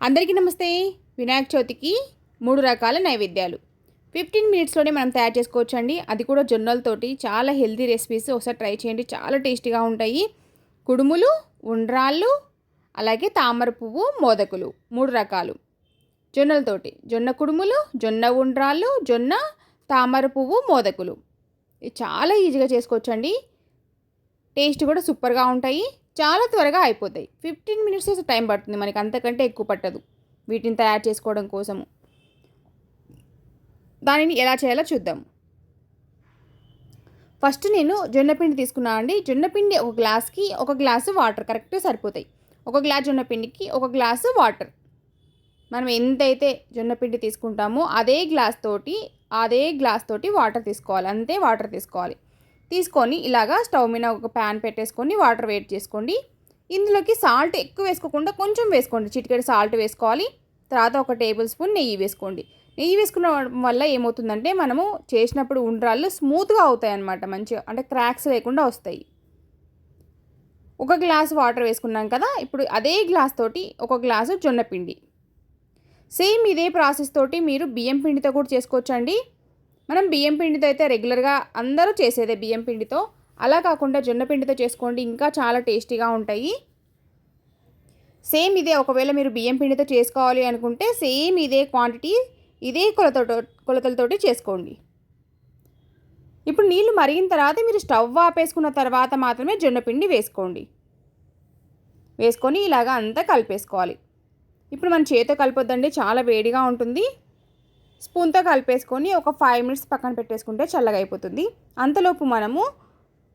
అందరికీ నమస్తే. వినాయక చవితికి మూడు రకాల నైవేద్యాలు. ఫిఫ్టీన్ మినిట్స్లోనే మనం తయారు చేసుకోవచ్చు అండి అది కూడా జొన్నలతోటి చాలా హెల్తీ రెసిపీస్. ఒకసారి ట్రై చేయండి. చాలా టేస్టీగా ఉంటాయి. కుడుములు ఉండ్రాళ్ళు అలాగే తామర పువ్వు మోదకులు. మూడు రకాలు. జొన్నలతోటి. జొన్న కుడుములు జొన్న ఉండ్రాళ్ళు జొన్న తామర పువ్వు మోదకులు. ఇది చాలా ఈజీగా చేసుకోవచ్చండి. టేస్ట్ కూడా సూపర్గా ఉంటాయి. చాలా త్వరగా అయిపోతాయి. ఫిఫ్టీన్ మినిట్స్ టైం పడుతుంది. మనకి అంతకంటే ఎక్కువ పట్టదు. వీటిని తయారు చేసుకోవడం కోసము దానిని ఎలా చేయాలో చూద్దాం. ఫస్ట్ నేను జొన్నపిండి తీసుకున్నాను అండి. జొన్నపిండి ఒక గ్లాస్కి ఒక గ్లాసు వాటర్ కరెక్ట్గా సరిపోతాయి. ఒక గ్లాస్ జొన్నపిండికి ఒక గ్లాసు వాటర్. మనం ఎంతైతే జొన్నపిండి తీసుకుంటామో అదే గ్లాస్ తోటి అదే గ్లాస్ తోటి వాటర్ తీసుకోవాలి. అంతే వాటర్ తీసుకోవాలి. తీసుకొని ఇలాగా స్టవ్ మీద ఒక ప్యాన్ పెట్టేసుకొని వాటర్ వేట్ చేసుకోండి. ఇందులోకి సాల్ట్ ఎక్కువ వేసుకోకుండా కొంచెం వేసుకోండి. చిటికెడు సాల్ట్ వేసుకోవాలి. తర్వాత ఒక టేబుల్ స్పూన్ నెయ్యి వేసుకోండి. నెయ్యి వేసుకున్న వల్ల ఏమవుతుందంటే మనము చేసినప్పుడు ఉండ్రాళ్ళు స్మూత్గా అవుతాయి అన్నమాట మంచిగా. అంటే క్రాక్స్ లేకుండా వస్తాయి. ఒక గ్లాస్ వాటర్ వేసుకున్నాం కదా ఇప్పుడు అదే గ్లాస్ తోటి ఒక గ్లాసు జొన్నపిండి సేమ్ ఇదే ప్రాసెస్ తోటి మీరు బియ్యం పిండితో కూడా చేసుకోవచ్చండి. మనం బియ్యం పిండితో అయితే రెగ్యులర్గా అందరూ చేసేదే బియ్యం పిండితో. అలా కాకుండా జొన్న పిండితో చేసుకోండి ఇంకా చాలా టేస్టీగా ఉంటాయి. సేమ్ ఇదే ఒకవేళ మీరు బియ్యం పిండితో చేసుకోవాలి అనుకుంటే సేమ్ ఇదే క్వాంటిటీ ఇదే కొలతతో కొలతలతోటి చేసుకోండి. ఇప్పుడు నీళ్ళు మరిగిన తర్వాత మీరు స్టవ్ ఆపేసుకున్న తర్వాత మాత్రమే జొన్న పిండి వేసుకోండి. వేసుకొని ఇలాగా అంతా కలిపేసుకోవాలి. ఇప్పుడు మన చేతితో కలిపొద్దండి చాలా వేడిగా ఉంటుంది. స్పూన్తో కలిపేసుకొని ఒక ఫైవ్ మినిట్స్ పక్కన పెట్టేసుకుంటే చల్లగా అయిపోతుంది అంతలోపు మనము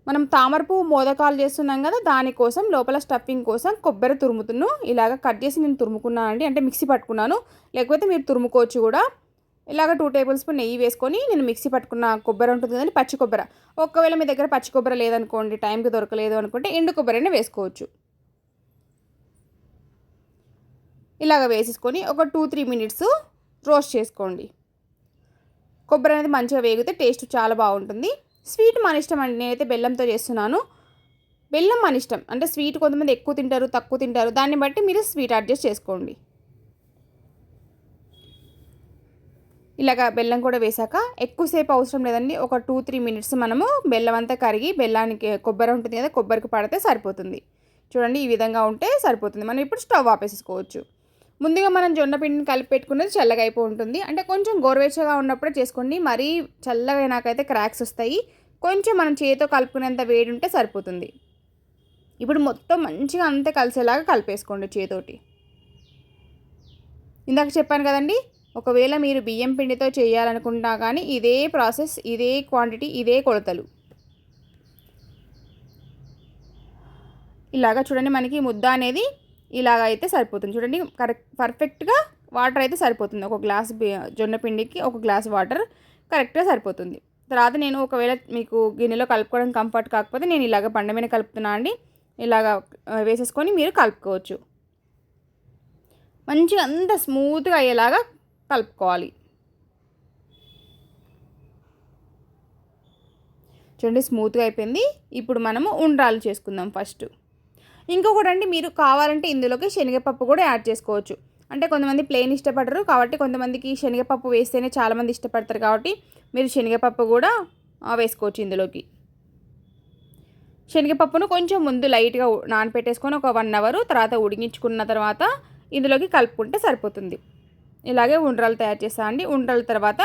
మనం తామరపు మోదకాలు చేస్తున్నాం కదా దానికోసం లోపల స్టఫింగ్ కోసం కొబ్బరి తురుముతును. ఇలాగ కట్ చేసి నేను తురుముకున్నాను అండి అంటే మిక్సీ పట్టుకున్నాను. లేకపోతే మీరు తురుముకోవచ్చు కూడా. ఇలాగ టూ టేబుల్ స్పూన్ నెయ్యి వేసుకొని నేను మిక్సీ పట్టుకున్న కొబ్బరి ఉంటుంది కదండి పచ్చి కొబ్బరి. ఒకవేళ మీ దగ్గర పచ్చి కొబ్బరి లేదనుకోండి టైంకి దొరకలేదు అనుకుంటే ఎండు కొబ్బరినే వేసుకోవచ్చు. ఇలాగ వేసేసుకొని ఒక టూ త్రీ మినిట్స్ రోస్ట్ చేసుకోండి. కొబ్బరి అనేది మంచిగా వేగితే టేస్ట్ చాలా బాగుంటుంది. స్వీట్ మన ఇష్టం అండి. నేనైతే బెల్లంతో చేస్తున్నాను. బెల్లం మన ఇష్టం. అంటే స్వీట్ కొంతమంది ఎక్కువ తింటారు తక్కువ తింటారు. దాన్ని బట్టి మీరు స్వీట్ అడ్జస్ట్ చేసుకోండి. ఇలాగ బెల్లం కూడా వేసాక ఎక్కువసేపు అవసరం లేదండి. ఒక టూ త్రీ మినిట్స్ మనము బెల్లం అంతా కరిగి బెల్లానికి కొబ్బరి ఉంటుంది కదా కొబ్బరికి పడితే సరిపోతుంది. చూడండి ఈ విధంగా ఉంటే సరిపోతుంది. మనం ఇప్పుడు స్టవ్ ఆపేసేసుకోవచ్చు. ముందుగా మనం జొన్న పిండిని కలిపి పెట్టుకున్నది చల్లగా అయిపో ఉంటుంది అంటే కొంచెం గోరువెచ్చగా ఉన్నప్పుడే చేసుకోండి. మరీ చల్లగా నాకైతే క్రాక్స్ వస్తాయి. కొంచెం మనం చేతితో కలుపుకునేంత వేడి ఉంటే సరిపోతుంది. ఇప్పుడు మొత్తం మంచిగా అంతా కలిసేలాగా కలిపేసుకోండి చేతోటి ఇందాక చెప్పాను కదండి ఒకవేళ మీరు బియ్యం పిండితో చేయాలనుకుంటా కానీ ఇదే ప్రాసెస్ ఇదే క్వాంటిటీ ఇదే కొలతలు. ఇలాగా చూడండి మనకి ముద్ద అనేది ఇలాగ అయితే సరిపోతుంది. చూడండి కరెక్ట్ పర్ఫెక్ట్గా వాటర్ అయితే సరిపోతుంది. ఒక గ్లాస్ జొన్న పిండికి ఒక గ్లాస్ వాటర్ కరెక్ట్గా సరిపోతుంది. తర్వాత నేను ఒకవేళ మీకు గిన్నెలో కలుపుకోవడం కంఫర్ట్ కాకపోతే నేను ఇలాగ బండ మీద కలుపుతున్నా అండి. ఇలాగ వేసేసుకొని మీరు కలుపుకోవచ్చు. మంచిగా అంత స్మూత్గా అయ్యేలాగా కలుపుకోవాలి. చూడండి స్మూత్గా అయిపోయింది. ఇప్పుడు మనము ఉండ్రాలు చేసుకుందాం ఫస్ట్. ఇంకొకటి అండి మీరు కావాలంటే ఇందులోకి శనగపప్పు కూడా యాడ్ చేసుకోవచ్చు. అంటే కొంతమంది ప్లెయిన్ ఇష్టపడరు కాబట్టి కొంతమందికి శనగపప్పు వేస్తేనే చాలామంది ఇష్టపడతారు కాబట్టి మీరు శనగపప్పు కూడా వేసుకోవచ్చు ఇందులోకి. శనగపప్పును కొంచెం ముందు లైట్గా నానపెట్టేసుకొని ఒక వన్ అవర్ తర్వాత ఉడిగించుకున్న తర్వాత ఇందులోకి కలుపుకుంటే సరిపోతుంది. ఇలాగే ఉండ్రాలు తయారు చేస్తా అండి. ఉండ్రాల తర్వాత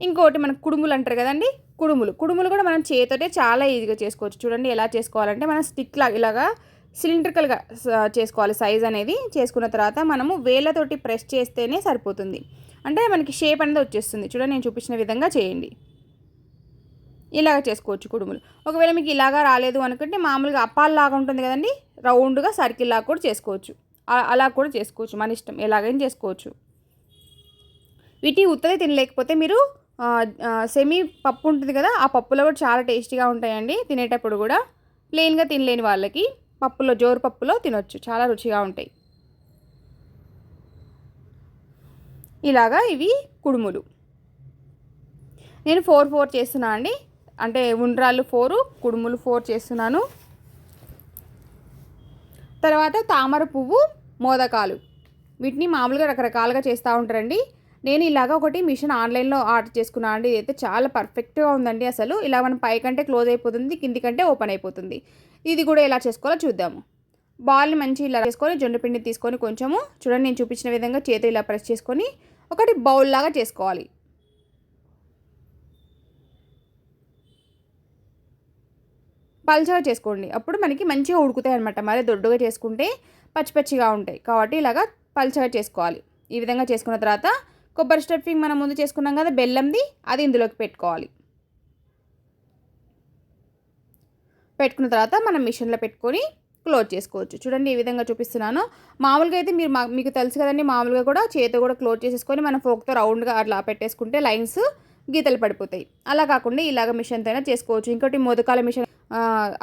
ఇంకోటి మనకు కుడుములు అంటారు కదండి కుడుములు. కుడుములు కూడా మనం చేతితోటే చాలా ఈజీగా చేసుకోవచ్చు. చూడండి ఎలా చేసుకోవాలంటే మనం స్టిక్ లాగా ఇలాగా సిలిండ్రికల్గా చేసుకోవాలి. సైజ్ అనేది చేసుకున్న తర్వాత మనము వేళ్ళతోటి ప్రెస్ చేస్తేనే సరిపోతుంది. అంటే మనకి షేప్ అనేది వచ్చేస్తుంది. చూడండి నేను చూపించిన విధంగా చేయండి. ఇలాగ చేసుకోవచ్చు కుడుములు. ఒకవేళ మీకు ఇలాగా రాలేదు అనుకుంటే మామూలుగా అప్పాల్లాగా ఉంటుంది కదండి. రౌండ్గా సర్కిల్ లాగా కూడా చేసుకోవచ్చు. అలా కూడా చేసుకోవచ్చు. మన ఇష్టం. ఎలాగైనా చేసుకోవచ్చు. వీటి ఉత్తది తినలేకపోతే మీరు సెమీ పప్పు ఉంటుంది కదా ఆ పప్పులో కూడా చాలా టేస్టీగా ఉంటాయండి తినేటప్పుడు కూడా. ప్లెయిన్గా తినలేని వాళ్ళకి. పప్పులో జోరు పప్పులో తినొచ్చు. చాలా రుచిగా ఉంటాయి. ఇలాగా ఇవి కుడుములు. నేను ఫోర్ ఫోర్ చేస్తున్నా అండి. అంటే ఉండ్రాళ్ళు ఫోరు కుడుములు ఫోర్ చేస్తున్నాను. తర్వాత తామర పువ్వు మోదకాలు. వీటిని మామూలుగా రకరకాలుగా చేస్తూ ఉంటారండి. నేను ఇలాగ ఒకటి మిషన్ ఆన్లైన్లో ఆర్డర్ చేసుకున్నాను అండి. ఇదైతే చాలా పర్ఫెక్ట్గా ఉందండి అసలు. ఇలా మనం పైకంటే క్లోజ్ అయిపోతుంది కింది కంటే ఓపెన్ అయిపోతుంది. ఇది కూడా ఎలా చేసుకోవాలో చూద్దాము. బాల్ని మంచి ఇలా చేసుకొని జొండపిండిని తీసుకొని కొంచెము చూడండి నేను చూపించిన విధంగా చేతి ఇలా ప్రెస్ చేసుకొని ఒకటి బౌల్ లాగా చేసుకోవాలి. పల్చగా చేసుకోండి. అప్పుడు మనకి మంచిగా ఉడుకుతాయి అనమాట మరి దొడ్డుగా చేసుకుంటే పచ్చి పచ్చిగా ఉంటాయి. కాబట్టి ఇలాగా పల్చగా చేసుకోవాలి. ఈ విధంగా చేసుకున్న తర్వాత కొబ్బరి స్టఫింగ్ మనం ముందు చేసుకున్నాం కదా బెల్లంది అది ఇందులోకి పెట్టుకోవాలి. పెట్టుకున్న తర్వాత మనం మిషన్లో పెట్టుకొని క్లోజ్ చేసుకోవచ్చు. చూడండి ఈ విధంగా చూపిస్తున్నాను. మామూలుగా అయితే మీరు మీకు తెలుసు కదండి మామూలుగా కూడా చేతితో కూడా క్లోజ్ చేసేసుకొని మనం ఫోక్తో రౌండ్గా అట్లా పెట్టేసుకుంటే లైన్స్ గీతలు పడిపోతాయి. అలా కాకుండా ఇలాగ మిషన్తో అయినా చేసుకోవచ్చు. ఇంకోటి మోదకాల మిషన్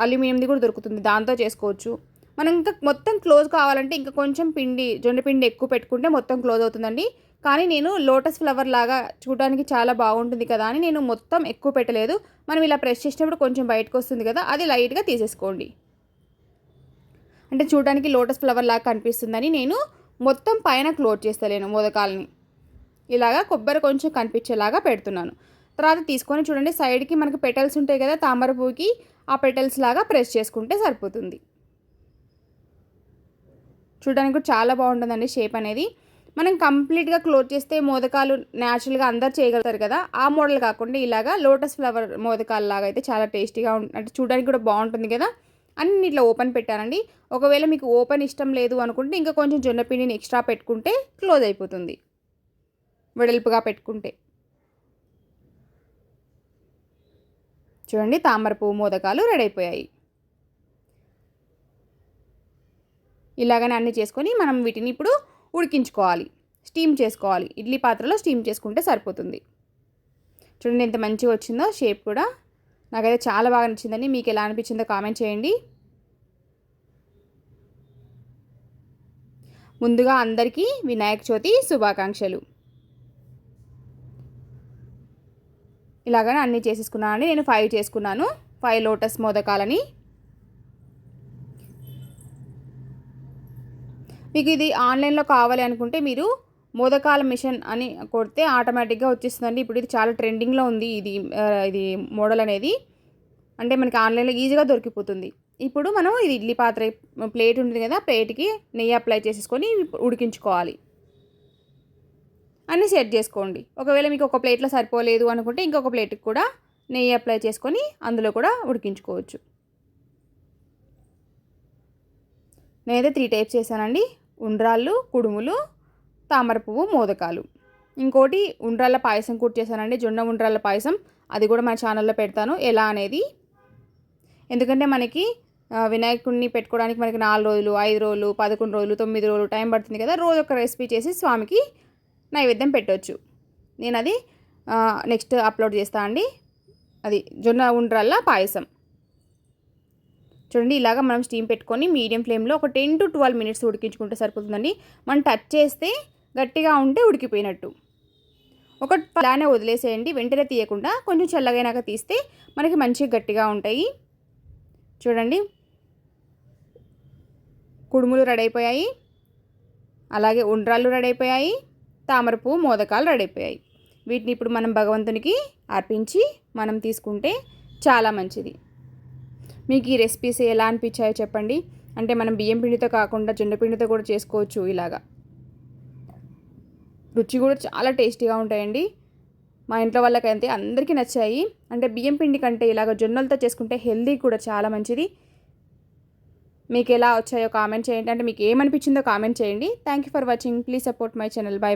అల్యూమినియంది కూడా దొరుకుతుంది దాంతో చేసుకోవచ్చు. మనం ఇంకా మొత్తం క్లోజ్ కావాలంటే ఇంకా కొంచెం పిండి జొన్న పిండి ఎక్కువ పెట్టుకుంటే మొత్తం క్లోజ్ అవుతుందండి. కానీ నేను లోటస్ ఫ్లవర్ లాగా చూడడానికి చాలా బాగుంటుంది కదా అని నేను మొత్తం ఎక్కువ పెట్టలేదు. మనం ఇలా ప్రెస్ చేసినప్పుడు కొంచెం బయటకు వస్తుంది కదా అది లైట్గా తీసేసుకోండి. అంటే చూడడానికి లోటస్ ఫ్లవర్ లాగా కనిపిస్తుందని నేను మొత్తం పైన క్లోజ్ చేస్తలేను మోదకాలని. ఇలాగా కొబ్బరి కొంచెం కనిపించేలాగా పెడుతున్నాను. తర్వాత తీసుకొని చూడండి సైడ్కి మనకు పెటల్స్ ఉంటాయి కదా తామర పువ్వుకి ఆ పెటల్స్ లాగా ప్రెస్ చేసుకుంటే సరిపోతుంది. చూడడానికి కూడా చాలా బాగుంటుందండి షేప్ అనేది. మనం కంప్లీట్గా క్లోజ్ చేస్తే మోదకాలు న్యాచురల్గా అందరు చేయగలుగుతారు కదా ఆ మోడల్ కాకుండా ఇలాగా లోటస్ ఫ్లవర్ మోదకాలు లాగా అయితే చాలా టేస్టీగా అంటే చూడడానికి కూడా బాగుంటుంది కదా అన్ని ఇట్లా ఓపెన్ పెట్టానండి. ఒకవేళ మీకు ఓపెన్ ఇష్టం లేదు అనుకుంటే ఇంకా కొంచెం జొన్నపిండిని ఎక్స్ట్రా పెట్టుకుంటే క్లోజ్ అయిపోతుంది. వెడల్పుగా పెట్టుకుంటే. చూడండి తామర పువ్వు మోదకాలు రెడీ అయిపోయాయి. ఇలాగనే అన్నీ చేసుకొని మనం వీటిని ఇప్పుడు ఉడికించుకోవాలి. స్టీమ్ చేసుకోవాలి. ఇడ్లీ పాత్రలో స్టీమ్ చేసుకుంటే సరిపోతుంది. చూడండి ఎంత మంచిగా వచ్చిందో షేప్ కూడా. నాకైతే చాలా బాగా నచ్చిందండి. మీకు ఎలా అనిపించిందో కామెంట్ చేయండి. ముందుగా అందరికీ వినాయక చవితి శుభాకాంక్షలు. ఇలాగనే అన్నీ చేసేసుకున్నాను నేను ఫైవ్ చేసుకున్నాను. ఫైవ్ లోటస్ మోదకాలని. మీకు ఇది ఆన్లైన్లో కావాలి అనుకుంటే మీరు మోదకాల మిషన్ అని కొడితే ఆటోమేటిక్గా వచ్చేస్తుందండి. ఇప్పుడు ఇది చాలా ట్రెండింగ్లో ఉంది ఇది ఇది మోడల్ అనేది. అంటే మనకి ఆన్లైన్లో ఈజీగా దొరికిపోతుంది. ఇప్పుడు మనం ఇది ఇడ్లీ పాత్ర ప్లేట్ ఉంటుంది కదా ప్లేట్కి నెయ్యి అప్లై చేసేసుకొని ఉడికించుకోవాలి. అన్నీ సెట్ చేసుకోండి. ఒకవేళ మీకు ఒక ప్లేట్లో సరిపోలేదు అనుకుంటే ఇంకొక ప్లేట్కి కూడా నెయ్యి అప్లై చేసుకొని అందులో కూడా ఉడికించుకోవచ్చు. నేనైతే త్రీ టైప్స్ చేశానండి. ఉండ్రాళ్ళు కుడుములు తామర పువ్వు మోదకాలు. ఇంకోటి ఉండ్రాళ్ళ పాయసం కూడా చేశానండి. జొన్న ఉండ్రాళ్ళ పాయసం. అది కూడా మన ఛానల్లో పెడతాను. ఎలా అనేది? ఎందుకంటే మనకి వినాయకుడిని పెట్టుకోవడానికి మనకి నాలుగు రోజులు ఐదు రోజులు పదకొండు రోజులు తొమ్మిది రోజులు టైం పడుతుంది కదా. రోజు ఒక రెసిపీ చేసి స్వామికి నైవేద్యం పెట్టవచ్చు నేను అది నెక్స్ట్ అప్లోడ్ చేస్తా అండి. అది జొన్న ఉండ్రాళ్ళ పాయసం. చూడండి ఇలాగ మనం స్టీమ్ పెట్టుకొని మీడియం ఫ్లేమ్లో ఒక టెన్ టు ట్వెల్వ్ మినిట్స్ ఉడికించుకుంటే సరిపోతుందండి. మనం టచ్ చేస్తే గట్టిగా ఉంటే ఉడికిపోయినట్టు. ఒక అలానే వదిలేసేయండి వెంటనే తీయకుండా కొంచెం చల్లగైనాక తీస్తే మనకి మంచిగా గట్టిగా ఉంటాయి. చూడండి. కుడుములు రెడీ అయిపోయాయి. అలాగే ఉండ్రాళ్ళు రెడీ అయిపోయాయి. తామరపు మోదకాలు రెడీ అయిపోయాయి. వీటిని ఇప్పుడు మనం భగవంతునికి అర్పించి మనం తీసుకుంటే చాలా మంచిది. మీకు ఈ రెసిపీస్ ఎలా అనిపించాయో చెప్పండి. అంటే మనం బియ్యం పిండితో కాకుండా జొన్న పిండితో కూడా చేసుకోవచ్చు ఇలాగా. రుచి కూడా చాలా టేస్టీగా ఉంటాయండి. మా ఇంట్లో వాళ్ళకైతే అందరికీ నచ్చాయి. అంటే బియ్యం పిండి కంటే ఇలాగ జొన్నలతో చేసుకుంటే హెల్దీ కూడా చాలా మంచిది. మీకు ఎలా వచ్చాయో కామెంట్ చేయండి. అంటే మీకు ఏమనిపించిందో కామెంట్ చేయండి. Thank you for watching please support my channel bye bye